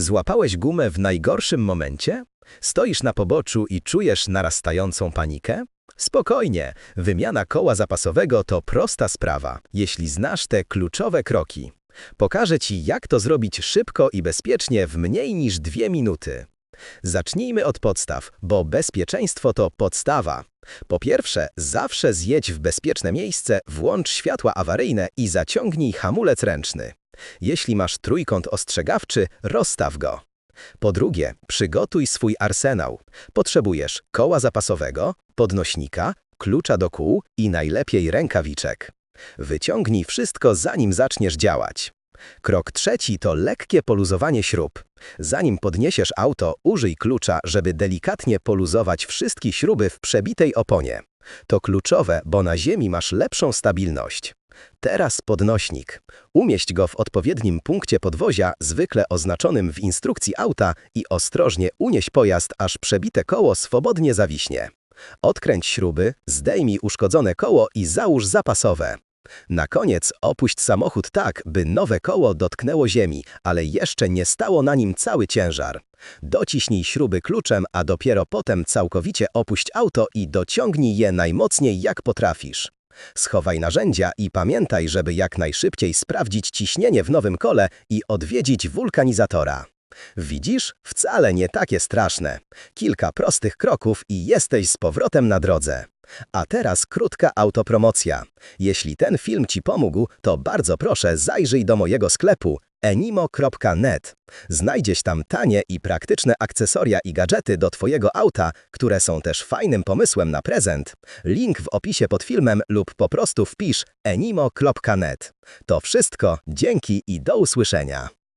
Złapałeś gumę w najgorszym momencie? Stoisz na poboczu i czujesz narastającą panikę? Spokojnie, wymiana koła zapasowego to prosta sprawa, jeśli znasz te kluczowe kroki. Pokażę Ci, jak to zrobić szybko i bezpiecznie w mniej niż dwie minuty. Zacznijmy od podstaw, bo bezpieczeństwo to podstawa. Po pierwsze, zawsze zjedź w bezpieczne miejsce, włącz światła awaryjne i zaciągnij hamulec ręczny. Jeśli masz trójkąt ostrzegawczy, rozstaw go. Po drugie, przygotuj swój arsenał. Potrzebujesz koła zapasowego, podnośnika, klucza do kół i najlepiej rękawiczek. Wyciągnij wszystko, zanim zaczniesz działać. Krok trzeci to lekkie poluzowanie śrub. Zanim podniesiesz auto, użyj klucza, żeby delikatnie poluzować wszystkie śruby w przebitej oponie. To kluczowe, bo na ziemi masz lepszą stabilność. Teraz podnośnik. Umieść go w odpowiednim punkcie podwozia, zwykle oznaczonym w instrukcji auta i ostrożnie unieś pojazd, aż przebite koło swobodnie zawiśnie. Odkręć śruby, zdejmij uszkodzone koło i załóż zapasowe. Na koniec opuść samochód tak, by nowe koło dotknęło ziemi, ale jeszcze nie stało na nim cały ciężar. Dociśnij śruby kluczem, a dopiero potem całkowicie opuść auto i dociągnij je najmocniej jak potrafisz. Schowaj narzędzia i pamiętaj, żeby jak najszybciej sprawdzić ciśnienie w nowym kole i odwiedzić wulkanizatora. Widzisz? Wcale nie takie straszne. Kilka prostych kroków i jesteś z powrotem na drodze. A teraz krótka autopromocja. Jeśli ten film Ci pomógł, to bardzo proszę zajrzyj do mojego sklepu enimo.net. Znajdziesz tam tanie i praktyczne akcesoria i gadżety do Twojego auta, które są też fajnym pomysłem na prezent. Link w opisie pod filmem lub po prostu wpisz enimo.net. To wszystko, dzięki i do usłyszenia.